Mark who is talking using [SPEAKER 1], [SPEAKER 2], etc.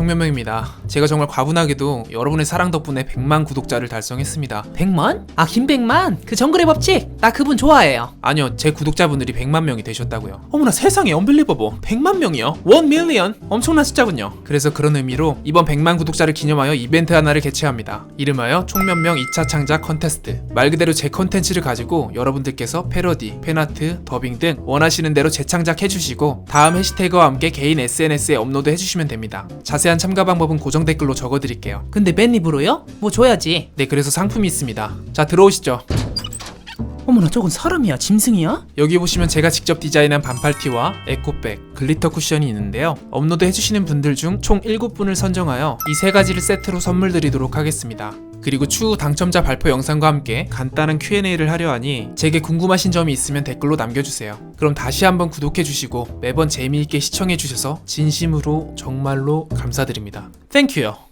[SPEAKER 1] 총면명입니다. 제가 정말 과분하게도 여러분의 사랑 덕분에 100만 구독자를 달성했습니다.
[SPEAKER 2] 100만? 아 김백만 그 정글의 법칙 나 그분 좋아해요
[SPEAKER 1] 아니요, 제 구독자분들이 100만 명이 되셨다고요. 어머나 세상에 언빌리버버 100만 명이요? 1 밀리언? 엄청난 숫자군요. 그래서 그런 의미로 이번 100만 구독자를 기념하여 이벤트 하나를 개최합니다. 이름하여 총면명 2차 창작 컨테스트. 말 그대로 제 컨텐츠를 가지고 여러분들께서 패러디, 팬아트, 더빙 등 원하시는 대로 재창작해 주시고 다음 해시태그와 함께 개인 SNS에 업로드 해주시면 됩니다. 자세 한 참가 방법은 고정 댓글로 적어드릴게요.
[SPEAKER 2] 근데 맨 입으로요? 뭐 줘야지
[SPEAKER 1] 네, 그래서 상품이 있습니다. 자, 들어오시죠.
[SPEAKER 2] 어머나 저건 사람이야 짐승이야?
[SPEAKER 1] 여기 보시면 제가 직접 디자인한 반팔티와 에코백, 글리터 쿠션이 있는데요. 업로드 해주시는 분들 중 총 7분을 선정하여 이 세 가지를 세트로 선물 드리도록 하겠습니다. 그리고 추후 당첨자 발표 영상과 함께 간단한 Q&A를 하려 하니 제게 궁금하신 점이 있으면 댓글로 남겨주세요. 그럼 다시 한번 구독해주시고 매번 재미있게 시청해주셔서 진심으로 정말로 감사드립니다. 땡큐요.